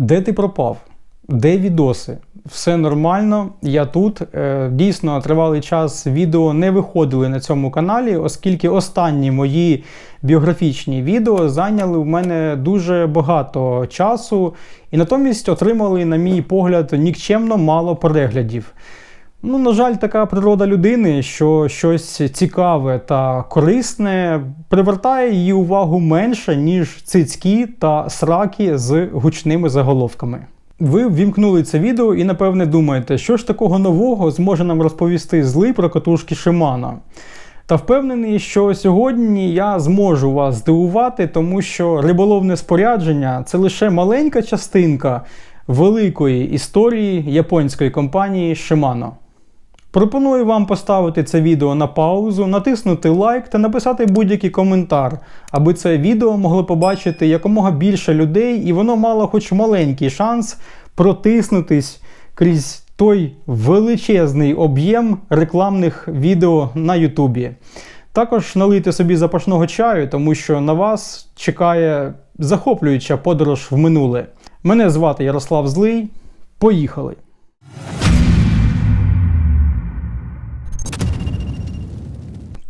Де ти пропав? Де відоси? Все нормально, я тут. Е, Дійсно, тривалий час відео не виходили на цьому каналі, оскільки останні мої біографічні відео зайняли в мене дуже багато часу і натомість отримали, на мій погляд, нікчемно мало переглядів. Ну, на жаль, така природа людини, що щось цікаве та корисне привертає її увагу менше, ніж цицькі та сраки з гучними заголовками. Ви ввімкнули це відео і, напевне, думаєте, що ж такого нового зможе нам розповісти злий про катушки Шимана. Та впевнений, що сьогодні я зможу вас здивувати, тому що риболовне спорядження це лише маленька частинка великої історії японської компанії Shimano. Пропоную вам поставити це відео на паузу, натиснути лайк та написати будь-який коментар, аби це відео могло побачити якомога більше людей, і воно мало хоч маленький шанс протиснутись крізь той величезний об'єм рекламних відео на Ютубі. Також налийте собі запашного чаю, тому що на вас чекає захоплююча подорож в минуле. Мене звати Ярослав Злий. Поїхали!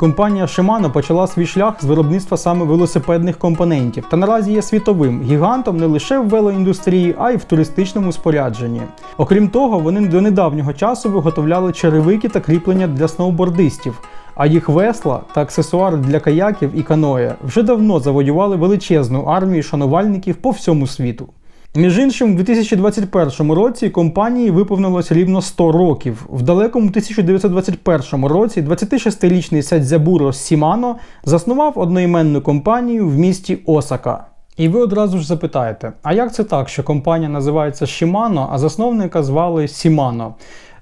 Компанія Shimano почала свій шлях з виробництва саме велосипедних компонентів та наразі є світовим гігантом не лише в велоіндустрії, а й в туристичному спорядженні. Окрім того, вони до недавнього часу виготовляли черевики та кріплення для сноубордистів. А їх весла та аксесуари для каяків і каноє вже давно завоювали величезну армію шанувальників по всьому світу. Між іншим, у 2021 році компанії виповнилось рівно 100 років. В далекому 1921 році 26-річний Садзябуро Сімано заснував одноіменну компанію в місті Осака. І ви одразу ж запитаєте, а як це так, що компанія називається Shimano, а засновника звали Сімано?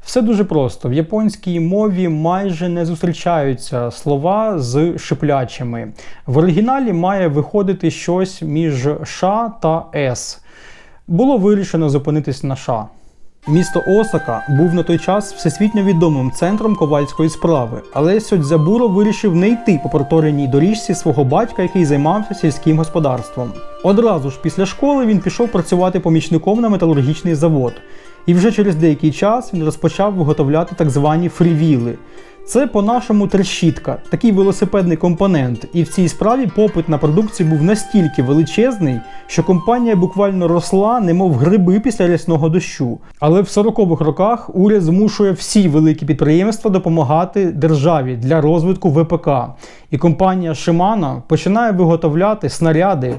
Все дуже просто. В японській мові майже не зустрічаються слова з шиплячими. В оригіналі має виходити щось між Ш та С було вирішено зупинитись на США. Місто Осака був на той час всесвітньо відомим центром ковальської справи, але Сьодзябуро вирішив не йти по протореній доріжці свого батька, який займався сільським господарством. Одразу ж після школи він пішов працювати помічником на металургічний завод, і вже через деякий час він розпочав виготовляти так звані фрівіли. Це по-нашому трещітка, такий велосипедний компонент, і в цій справі попит на продукцію був настільки величезний, що компанія буквально росла, немов гриби після рясного дощу. Але в 40-х роках уряд змушує всі великі підприємства допомагати державі для розвитку ВПК. І компанія Shimano починає виготовляти снаряди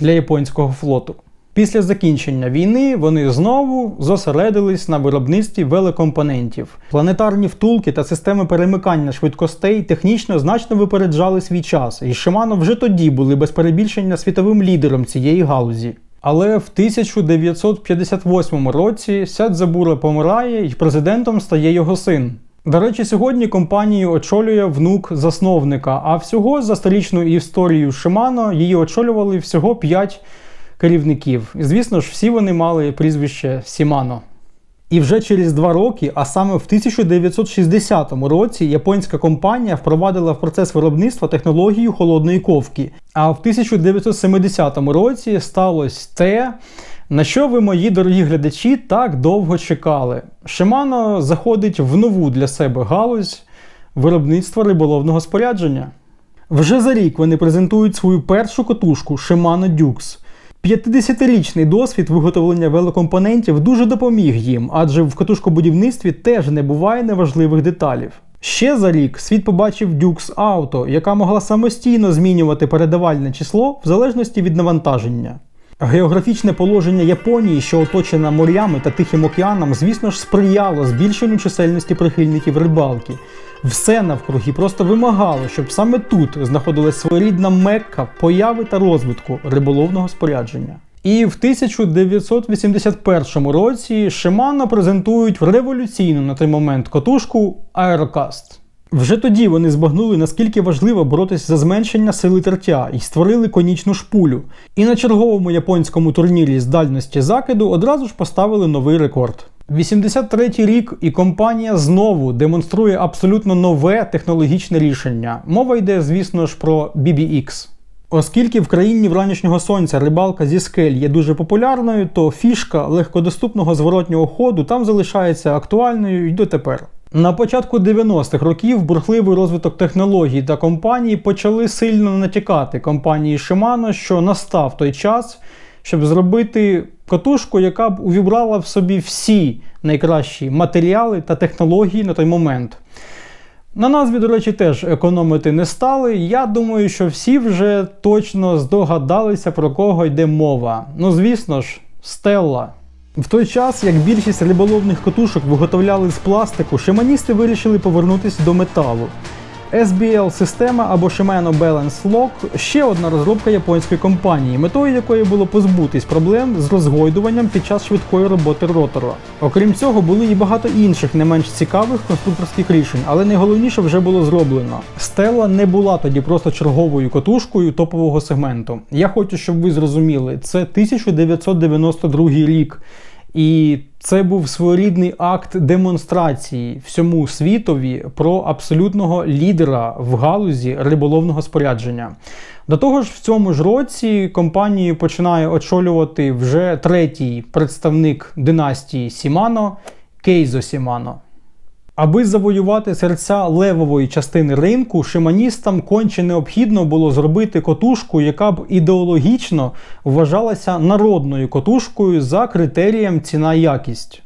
для японського флоту. Після закінчення війни вони знову зосередились на виробництві велокомпонентів. Планетарні втулки та системи перемикання швидкостей технічно значно випереджали свій час, і Shimano вже тоді були без перебільшення світовим лідером цієї галузі. Але в 1958 році Сядзабура помирає і президентом стає його син. До речі, сьогодні компанію очолює внук засновника, а всього за столічною історією Shimano її очолювали всього 5 керівників. Звісно ж, всі вони мали прізвище Сімано. І вже через два роки, а саме в 1960 році, японська компанія впровадила в процес виробництва технологію холодної ковки. А в 1970 році сталося те, на що ви, мої дорогі глядачі, так довго чекали. Shimano заходить в нову для себе галузь виробництва риболовного спорядження. Вже за рік вони презентують свою першу котушку Shimano Dux. 50-річний досвід виготовлення велокомпонентів дуже допоміг їм, адже в катушкобудівництві теж не буває неважливих деталів. Ще за рік світ побачив Dux Auto, яка могла самостійно змінювати передавальне число в залежності від навантаження. Географічне положення Японії, що оточена морями та Тихим океаном, звісно ж, сприяло збільшенню чисельності прихильників рибалки. Все навкруги просто вимагало, щоб саме тут знаходилась своєрідна мекка появи та розвитку риболовного спорядження. І в 1981 році Shimano презентують революційну на той момент котушку Aerocast. Вже тоді вони збагнули, наскільки важливо боротися за зменшення сили тертя і створили конічну шпулю. І на черговому японському турнірі з дальності закиду одразу ж поставили новий рекорд. 83-й рік і компанія знову демонструє абсолютно нове технологічне рішення. Мова йде, звісно ж, про BBX. Оскільки в країні вранішнього сонця рибалка зі скель є дуже популярною, то фішка легкодоступного зворотнього ходу там залишається актуальною й дотепер. На початку 90-х років бурхливий розвиток технологій та компаній почали сильно натякати компанії Shimano, що настав той час, щоб зробити катушку, яка б увібрала в собі всі найкращі матеріали та технології на той момент. На назві, до речі, теж економити не стали. Я думаю, що всі вже точно здогадалися, про кого йде мова. Ну, звісно ж, Стелла. В той час, як більшість риболовних катушок виготовляли з пластику, шиманісти вирішили повернутися до металу. SBL-система або Shimano Balance Lock ще одна розробка японської компанії, метою якої було позбутись проблем з розгойдуванням під час швидкої роботи ротора. Окрім цього, були і багато інших не менш цікавих конструкторських рішень, але найголовніше вже було зроблено. Стела не була тоді просто черговою катушкою топового сегменту. Я хочу, щоб ви зрозуміли, це 1992 рік. І це був своєрідний акт демонстрації всьому світові про абсолютного лідера в галузі риболовного спорядження. До того ж, в цьому ж році компанію починає очолювати вже третій представник династії Сімано Кейзо Сімано. Аби завоювати серця левової частини ринку, шиманістам конче необхідно було зробити котушку, яка б ідеологічно вважалася народною котушкою за критерієм ціна-якість.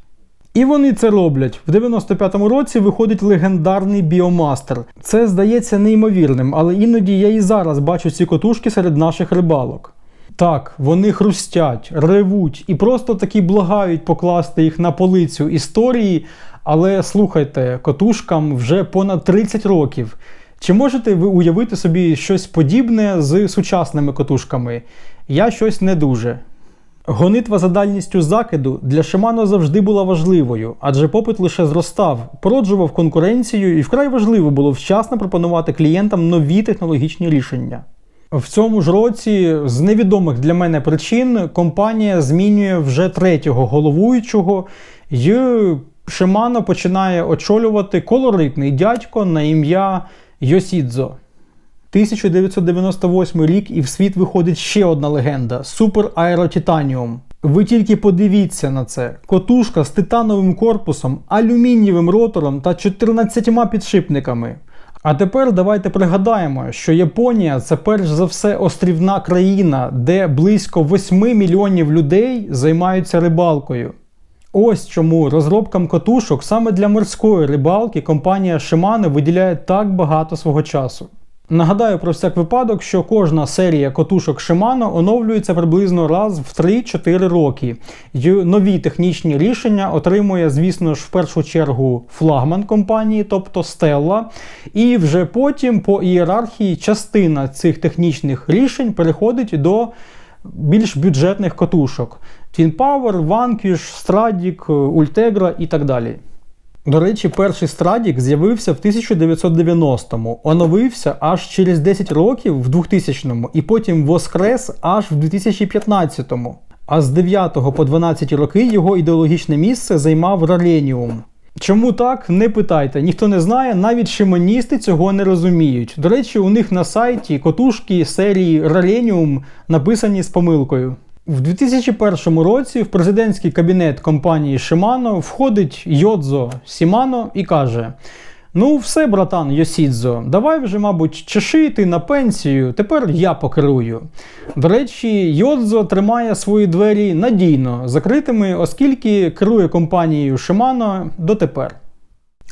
І вони це роблять. В 95-му році виходить легендарний біомастер. Це здається неймовірним, але іноді я і зараз бачу ці котушки серед наших рибалок. Так, вони хрустять, ревуть і просто таки благають покласти їх на полицю історії. Але слухайте, котушкам вже понад 30 років. Чи можете ви уявити собі щось подібне з сучасними котушками? Я щось не дуже. Гонитва за дальністю закиду для Shimano завжди була важливою, адже попит лише зростав, породжував конкуренцію і вкрай важливо було вчасно пропонувати клієнтам нові технологічні рішення. В цьому ж році, з невідомих для мене причин, компанія змінює вже третього головуючого і Шимано починає очолювати колоритний дядько на ім'я Йосідзо. 1998 рік і в світ виходить ще одна легенда Супер Аеротитаніум. Ви тільки подивіться на це: котушка з титановим корпусом, алюмінієвим ротором та 14 підшипниками. А тепер давайте пригадаємо, що Японія це перш за все острівна країна, де близько 8 мільйонів людей займаються рибалкою. Ось чому розробкам катушок саме для морської рибалки компанія Shimano виділяє так багато свого часу. Нагадаю про всяк випадок, що кожна серія котушок Shimano оновлюється приблизно раз в 3-4 роки. І нові технічні рішення отримує, звісно ж, в першу чергу флагман компанії, тобто Stella. І вже потім по ієрархії частина цих технічних рішень переходить до більш бюджетних катушок. Twin Power, Vanquish, Stradic, Ultegra і так далі. До речі, перший Stradic з'явився в 1990-му, оновився аж через 10 років в 2000-му і потім воскрес аж в 2015-му. А з 9 по 12 роки його ідеологічне місце займав Раленіум. Чому так, не питайте, ніхто не знає, навіть шиманісти цього не розуміють. До речі, у них на сайті котушки серії Ralenium написані з помилкою. В 2001 році в президентський кабінет компанії Shimano входить Йодзо Сімано і каже: Ну, все, братан Йосідзо, давай вже, мабуть, чешити на пенсію, тепер я покерую. До речі, Йодзо тримає свої двері надійно закритими, оскільки керує компанією Shimano дотепер.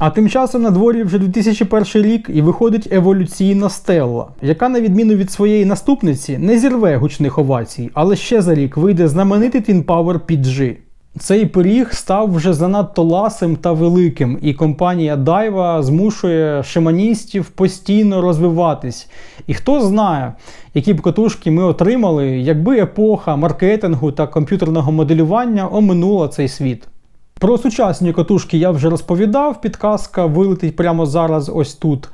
А тим часом на дворі вже 2001 рік і виходить еволюційна стелла, яка, на відміну від своєї наступниці, не зірве гучних овацій, але ще за рік вийде знаменитий Twin Power PG. Цей пиріг став вже занадто ласим та великим, і компанія Дайва змушує шиманістів постійно розвиватись. І хто знає, які б катушки ми отримали, якби епоха маркетингу та комп'ютерного моделювання оминула цей світ. Про сучасні катушки я вже розповідав, підказка вилетить прямо зараз ось тут.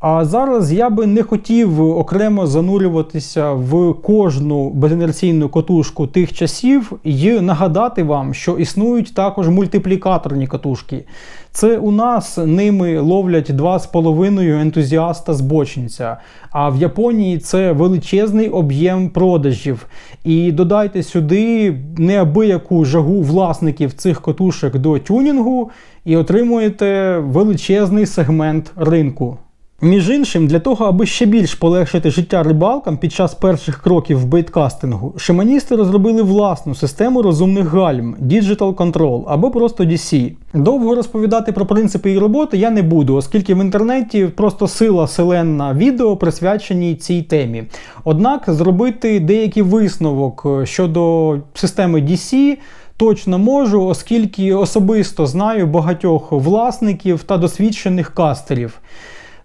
А зараз я би не хотів окремо занурюватися в кожну безінерційну котушку тих часів і нагадати вам, що існують також мультиплікаторні катушки. Це у нас ними ловлять 2,5 ентузіаста збочинця. А в Японії це величезний об'єм продажів. І додайте сюди неабияку жагу власників цих котушок до тюнінгу і отримуєте величезний сегмент ринку. Між іншим, для того, аби ще більш полегшити життя рибалкам під час перших кроків в бейткастингу, шиманісти розробили власну систему розумних гальм Digital Control або просто DC. Довго розповідати про принципи її роботи я не буду, оскільки в інтернеті просто сила селенна відео присвячені цій темі. Однак зробити деякий висновок щодо системи DC. Точно можу, оскільки особисто знаю багатьох власників та досвідчених кастерів.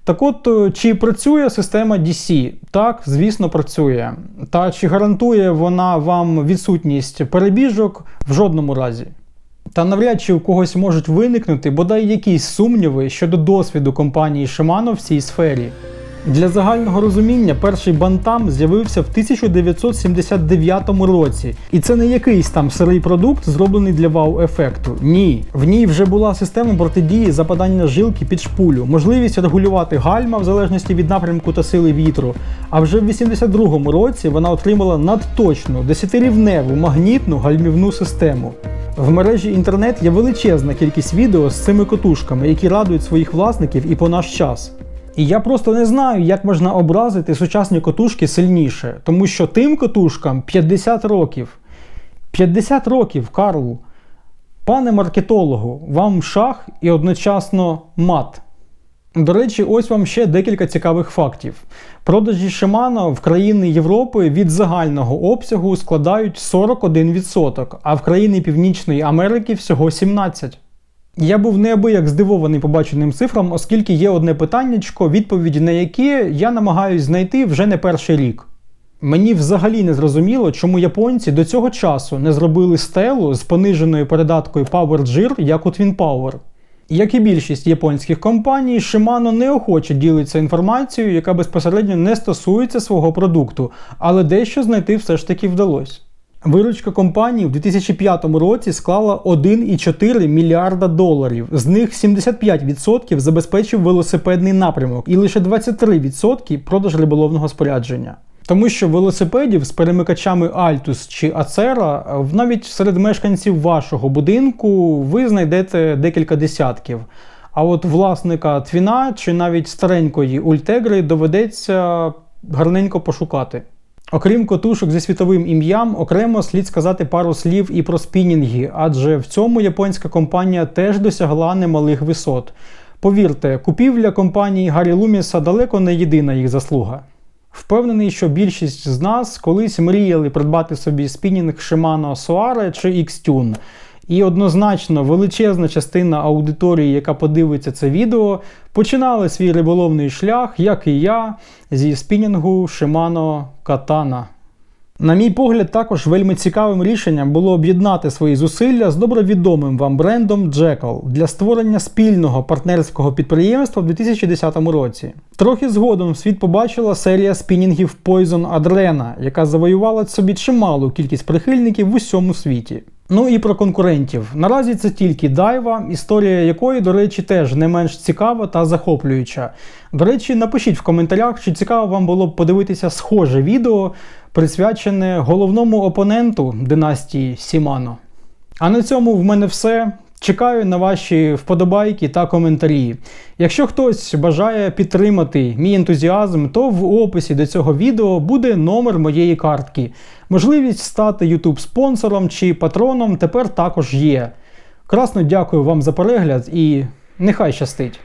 Так от, е, чи працює система DC? Так, звісно, працює. Та чи гарантує вона вам відсутність перебіжок в жодному разі? Та навряд чи у когось можуть виникнути бодай якісь сумніви щодо досвіду компанії Shimano в цій сфері. Для загального розуміння перший бантам з'явився в 1979 році, і це не якийсь там сирий продукт, зроблений для вау-ефекту. Ні, в ній вже була система протидії западання жилки під шпулю, можливість регулювати гальма в залежності від напрямку та сили вітру. А вже в 82-му році вона отримала надточну 10-рівневу магнітну гальмівну систему. В мережі інтернет є величезна кількість відео з цими котушками, які радують своїх власників і по наш час. І я просто не знаю, як можна образити сучасні котушки сильніше, тому що тим котушкам 50 років. 50 років, Карлу. Пане маркетологу, вам шах і одночасно мат. До речі, ось вам ще декілька цікавих фактів. Продажі Shimano в країни Європи від загального обсягу складають 41%, а в країни Північної Америки всього 17%. Я був неабияк здивований побаченим цифрам, оскільки є одне питаннячко, відповіді на яке я намагаюсь знайти вже не перший рік. Мені взагалі не зрозуміло, чому японці до цього часу не зробили стелу з пониженою передаткою Power Gear, як у Twin Power. Як і більшість японських компаній, Shimano неохоче ділиться інформацією, яка безпосередньо не стосується свого продукту, але дещо знайти все ж таки вдалося. Виручка компанії в 2005 році склала 1,4 мільярда доларів. З них 75% забезпечив велосипедний напрямок і лише 23% продаж риболовного спорядження. Тому що велосипедів з перемикачами Altus чи Acera навіть серед мешканців вашого будинку ви знайдете декілька десятків. А от власника твіна чи навіть старенької ультегри доведеться гарненько пошукати. Окрім котушок зі світовим ім'ям, окремо слід сказати пару слів і про спінінги, адже в цьому японська компанія теж досягла немалих висот. Повірте, купівля компанії Гаррі Луміса далеко не єдина їх заслуга. Впевнений, що більшість з нас колись мріяли придбати собі спінінг Shimano Soare чи X-Tune. І однозначно величезна частина аудиторії, яка подивиться це відео, починали свій риболовний шлях, як і я, зі спінінгу Shimano Katana. На мій погляд, також вельми цікавим рішенням було об'єднати свої зусилля з добровідомим вам брендом Jackal для створення спільного партнерського підприємства в 2010 році. Трохи згодом світ побачила серія спінінгів Poison Adrena, яка завоювала собі чималу кількість прихильників в усьому світі. Ну і про конкурентів. Наразі це тільки дайва, історія якої, до речі, теж не менш цікава та захоплююча. До речі, напишіть в коментарях, чи цікаво вам було б подивитися схоже відео, присвячене головному опоненту династії Сімано. А на цьому в мене все. Чекаю на ваші вподобайки та коментарі. Якщо хтось бажає підтримати мій ентузіазм, то в описі до цього відео буде номер моєї картки. Можливість стати YouTube спонсором чи патроном тепер також є. Красно дякую вам за перегляд і нехай щастить!